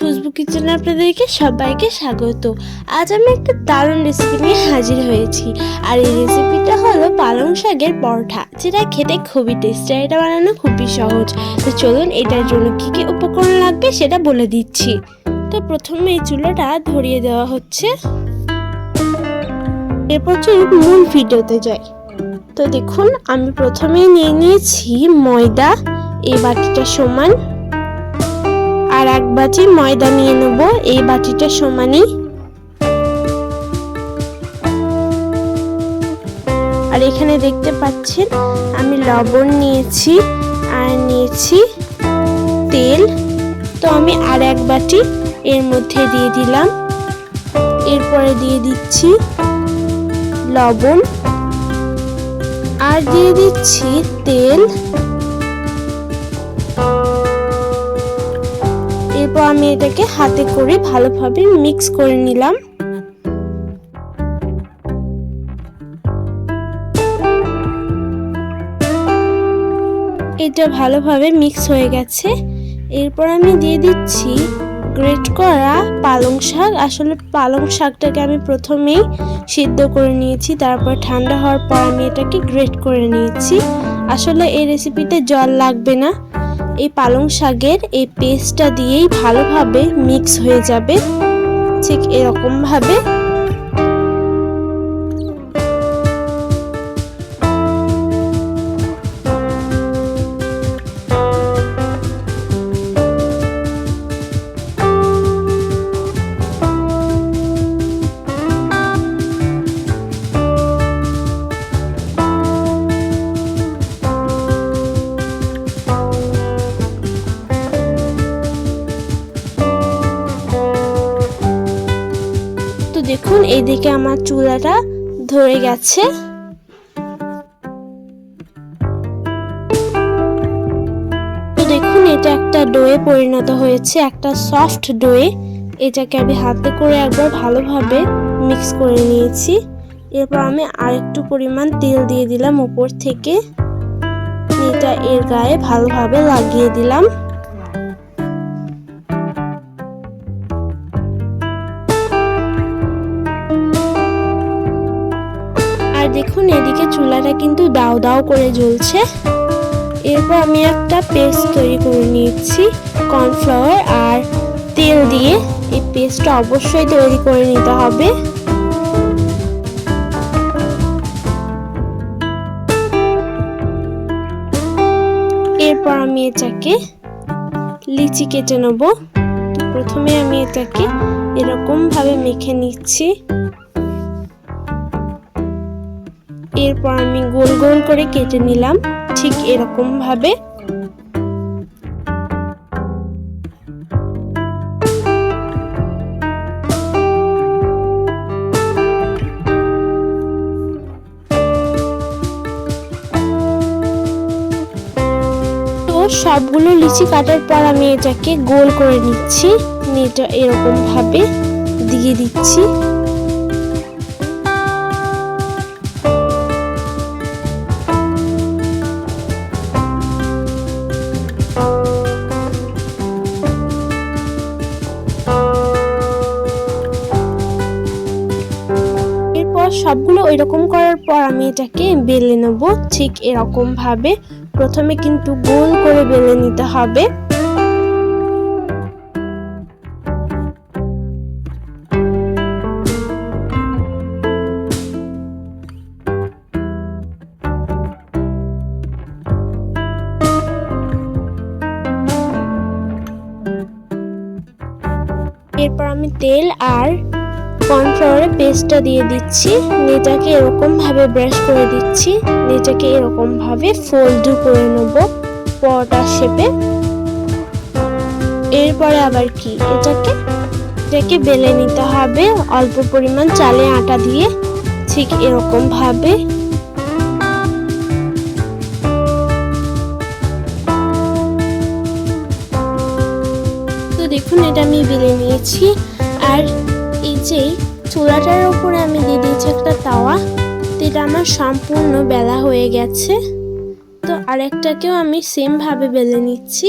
খুশবু কিচেনে আপনাদেরকে সবাইকে স্বাগত। আজ আমি একটা দারুণ রেসিপি নিয়ে হাজির হয়েছি। আর এই রেসিপিটা হলো পালং শাকের পরোটা, যেটা খেতে খুবই টেস্টি এটা বানানো খুবই সহজ। তো চলুন এটার জন্য কি কি উপকরণ লাগবে সেটা বলে দিচ্ছি। তো প্রথমে এই চুলাটা ধরিয়ে দেওয়া হচ্ছে। এরপর চলুন মূল ভিডিওতে যাই। তো দেখুন, আমি প্রথমে নিয়ে নিয়েছি ময়দা, এই বাটিটা সমান। আর এক বাটি ময়দা নিয়ে নেব। এই বাটিটা সমানই। আর এখানে দেখতে পাচ্ছেন, আমি লবণ নিয়েছি আর নিয়েছি তেল। তো আমি আর এক বাটি এর মধ্যে দিয়ে দিলাম। এরপরে দিয়ে দিচ্ছি লবণ। আর দিয়ে দিচ্ছি তেল। এরপর আমি এটাকে হাতে করে ভালোভাবে মিক্স করে নিলাম। এটা ভালোভাবে মিক্স হয়ে গেছে। এরপর আমি দিয়ে দিচ্ছি গ্রেট করা পালং শাক। আসলে পালং শাকটাকে আমি প্রথমেই সিদ্ধ করে নিয়েছি, তারপর ঠান্ডা হওয়ার পর আমি এটাকে গ্রেট করে নিয়েছি। আসলে এই রেসিপিতে জল লাগবে না। এই পালং শাকের এই পেস্টটা দিয়েই ভালোভাবে মিক্স হয়ে যাবে। ঠিক এরকমভাবে দেখুন, এইদিকে আমার চুলাটা ধরে গেছে। দেখুন, এটা একটা ডোয়ে পরিণত হয়েছে, একটা সফট ডোয়ে। এটাকে আমি হাতে করে একবার ভালোভাবে মিক্স করে নিয়েছি। এরপর আমি আরেকটু পরিমাণ তেল দিয়ে দিলাম উপর থেকে। এটা এর গায়ে ভালোভাবে লাগিয়ে দিলাম। দেখুন এদিকে চুলাটা কিন্তু দাও দাও করে জ্বলছে। এরপর আমি একটা পেস্ট তৈরি করে নিচ্ছি, কর্নফ্লাওয়ার আর তেল দিয়ে। এই পেস্টটা অবশ্যই তৈরি করে নিতে হবে। এরপর আমি এটাকে লিচি কেটে নেব। প্রথমে আমি এটাকে এরকম ভাবে মেখে নিচ্ছি। এরপর আমি গোল গোল করে কেটে নিলাম, ঠিক এরকম ভাবে। সবগুলো লিচি কাটার পর আমি এটাকে গোল করে নিচ্ছি এটা এরকম ভাবে দিয়ে দিচ্ছি। সবগুলো ওইরকম করার পর আমি এটাকে বেলে নেব। ঠিক এরকম ভাবে প্রথমে কিন্তু গোল করে বেলে নিতে হবে। এরপর আমি তেল আর কর্নফ্লাওয়ারের পেস্টটা দিয়ে দিচ্ছি। নেটাকে এরকম ভাবে ব্রাশ করে দিচ্ছি। নেটাকে এরকম ভাবে ফোল্ড করে নেব পরোটার শেপে এরপরে আবার কি? এটাকে এটাকে বেলে নিতে হবে। অল্প পরিমাণ চালে আটা দিয়ে ঠিক এরকম ভাবে তো দেখুন, এটা আমি বেলে নিয়েছি। আর এই যে চুলাটার উপরে আমি দিয়ে দিয়েছি একটা তাওয়া এটা আমার সম্পূর্ণ বেলা হয়ে গেছে। তো আরেকটাকেও আমি সেমভাবে বেলে নিচ্ছি।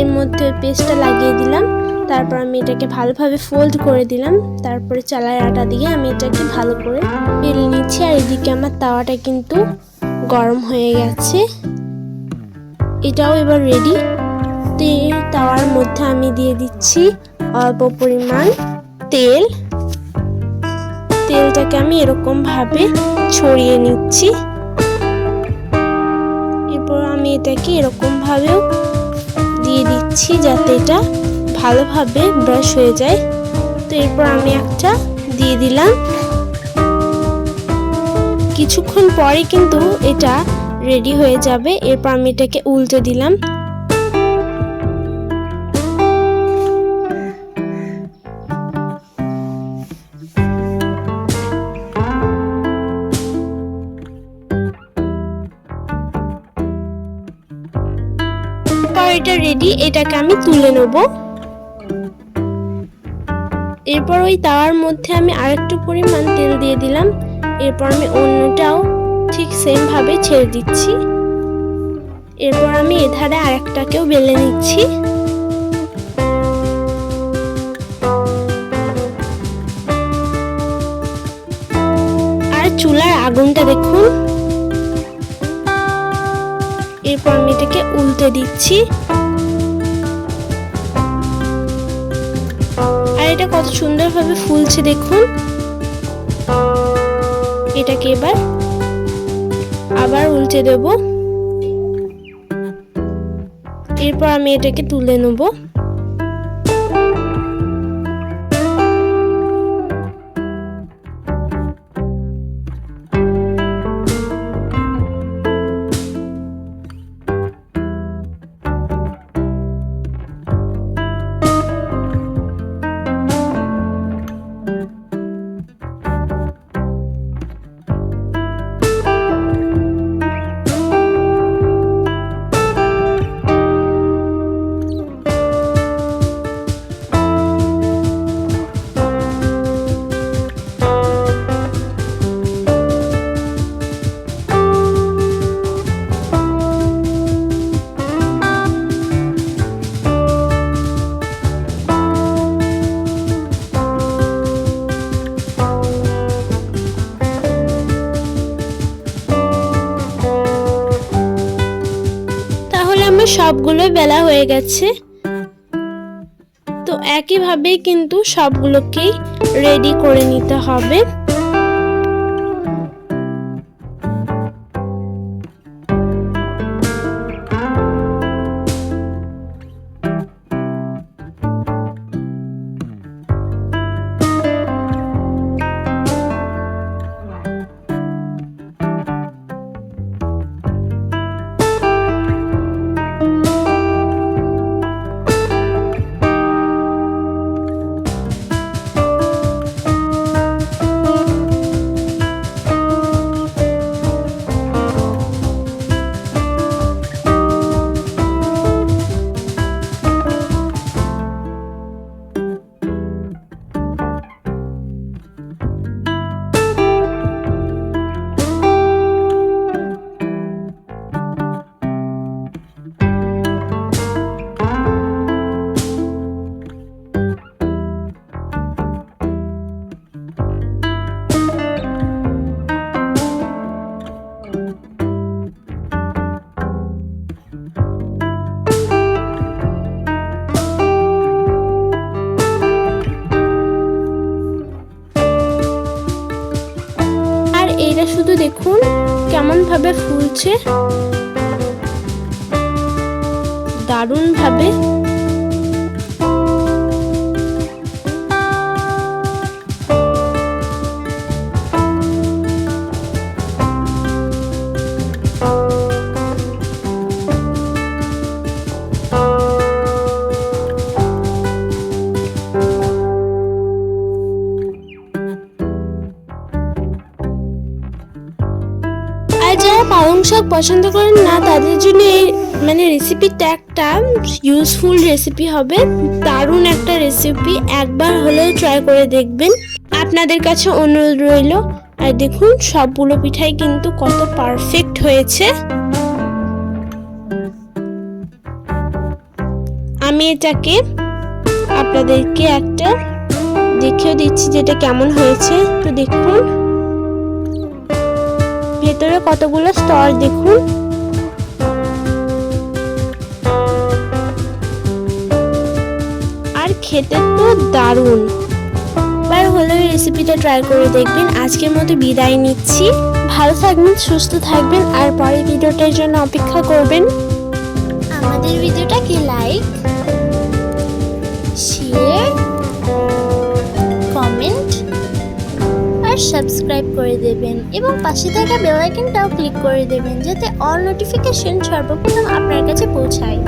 এর মধ্যে পেস্টটা লাগিয়ে দিলাম, তারপর আমি এটাকে ভালোভাবে ফোল্ড করে দিলাম। তারপরে চালার আটা দিয়ে আমি এটাকে ভালো করে বেলে নিচ্ছি। আর এদিকে আমার তাওয়াটা কিন্তু গরম হয়ে গেছে। এটাও এবার রেডি তো তাওয়ার মধ্যে আমি দিয়ে দিচ্ছি অল্প পরিমাণ তেল। তেলটাকে আমি এরকম ভাবে ছড়িয়ে নিচ্ছি। এরপর আমি এটাকে এরকম ভাবেও দিয়ে দিচ্ছি যাতে এটা ভালোভাবে ব্রাশ হয়ে যায়। তো এরপর আমি একটা দিয়ে দিলাম। কিছুক্ষণ পরে কিন্তু এটা রেডি হয়ে যাবে। এরপর আমি এটাকে উল্টে দিলাম। এটা রেডি এটাকে আমি তুলে নেব। এরপর ওই তাওয়ার মধ্যে আমি আরেকটু পরিমাণ তেল দিয়ে দিলাম। এরপর আমি অন্যটাও ঠিক সেম ভাবে ছেড়ে দিচ্ছি। এরপর আমি এধারে আরেকটাকেও বেলে নিচ্ছি। আর চুলার আগুনটা দেখুন। এরপর আমি এটাকে উল্টে দিচ্ছি। আর এটা কত সুন্দরভাবে ফুলছে দেখুন। এটাকে এবার আবার উল্টে দেব। এরপর আমি এটাকে তুলে নেব। সবগুলো বেলা হয়ে গেছে। তো একইভাবে কিন্তু সবগুলোকেই রেডি করে নিতে হবে। কেমন ভাবে ফুলছে। দারুণ পছন্দ করেন না, তাদের জন্য এই মানে রেসিপিটা একটা ইউজফুল রেসিপি হবে। দারুণ একটা রেসিপি একবার হলেও ট্রাই করে দেখবেন। আপনাদের কাছে অনুরোধ রইল, আর দেখুন সবগুলো পিঠাই কিন্তু কত পারফেক্ট হয়েছে। আমি এটাকে আপনাদেরকে একটা দেখেও দিচ্ছি যেটা কেমন হয়েছে, তো দেখুন। ভেতরে কতগুলো স্তর দেখুন। আর খেতে তো দারুণ। একবার হলেও এই রেসিপিটা ট্রাই করে দেখবেন। আজকের মতো বিদায় নিচ্ছি। ভালো থাকবেন, সুস্থ থাকবেন, আর পরের ভিডিওটার জন্য অপেক্ষা করবেন। আমাদের ভিডিওটাকে লাইক শেয়ার আর সাবস্ক্রাইব করে দেবেন এবং পাশে থাকা বেল আইকনটাও ক্লিক করে দেবেন যাতে অল নোটিফিকেশন সর্বপ্রথম আপনার কাছে পৌঁছায়।